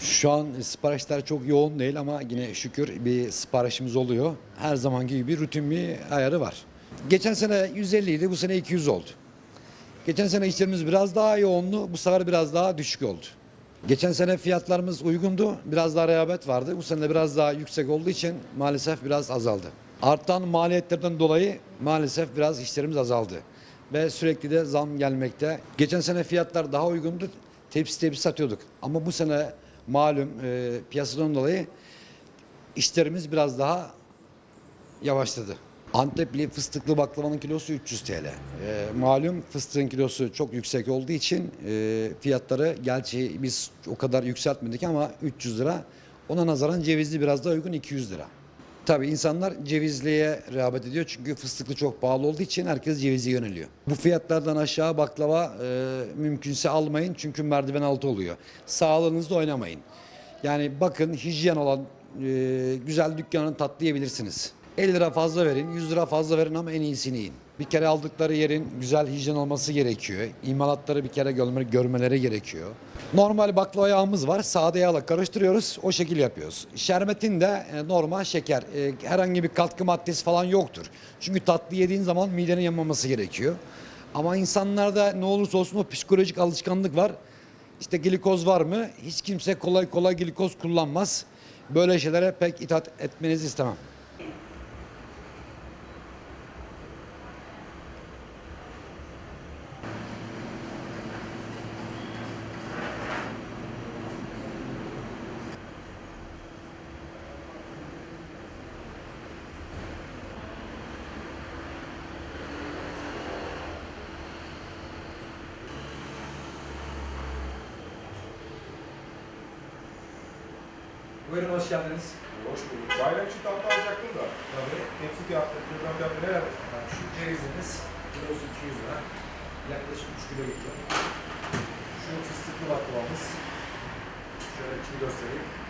Şu an siparişler çok yoğun değil ama yine şükür bir siparişimiz oluyor. Her zamanki gibi rutin bir ayarı var. Geçen sene 150 idi, bu sene 200 oldu. Geçen sene işlerimiz biraz daha yoğundu, bu sefer biraz daha düşük oldu. Geçen sene fiyatlarımız uygundu, biraz daha rehavet vardı. Bu sene biraz daha yüksek olduğu için maalesef biraz azaldı. Artan maliyetlerden dolayı maalesef biraz işlerimiz azaldı. Ve sürekli de zam gelmekte. Geçen sene fiyatlar daha uygundu, tepsi tepsi satıyorduk. Ama bu sene malum e, piyasadan dolayı işlerimiz biraz daha yavaşladı. Antepli fıstıklı baklavanın kilosu 300 TL. Ee, malum fıstığın kilosu çok yüksek olduğu için e, fiyatları gerçi biz o kadar yükseltmedik ama 300 lira. Ona nazaran cevizli biraz daha uygun 200 lira. Tabii insanlar cevizliye rağbet ediyor çünkü fıstıklı çok pahalı olduğu için herkes cevize yöneliyor. Bu fiyatlardan aşağı baklava e, mümkünse almayın çünkü merdiven altı oluyor. Sağlığınızda oynamayın. Yani bakın hijyen olan e, güzel dükkanın tatlı yiyebilirsiniz. 50 lira fazla verin, 100 lira fazla verin ama en iyisini yiyin. Bir kere aldıkları yerin güzel hijyen olması gerekiyor. İmalatları bir kere görme, görmeleri gerekiyor. Normal baklava yağımız var. Sade yağla karıştırıyoruz. O şekil yapıyoruz. Şerbetin de e, normal şeker. E, herhangi bir katkı maddesi falan yoktur. Çünkü tatlı yediğin zaman midenin yanmaması gerekiyor. Ama insanlarda ne olursa olsun o psikolojik alışkanlık var. İşte glikoz var mı? Hiç kimse kolay kolay glikoz kullanmaz. Böyle şeylere pek itaat etmenizi istemem. Buyurun hoş geldiniz. Hoş bulduk. Bayram için tatlı alacaktım da. Tabii. Tepsi fiyatları, kilogram fiyatları neler? Yani şu cevizimiz kilosu 200 lira. Yaklaşık 3 kilo gidiyor. Şu fıstıklı baklavamız. Şöyle içini göstereyim.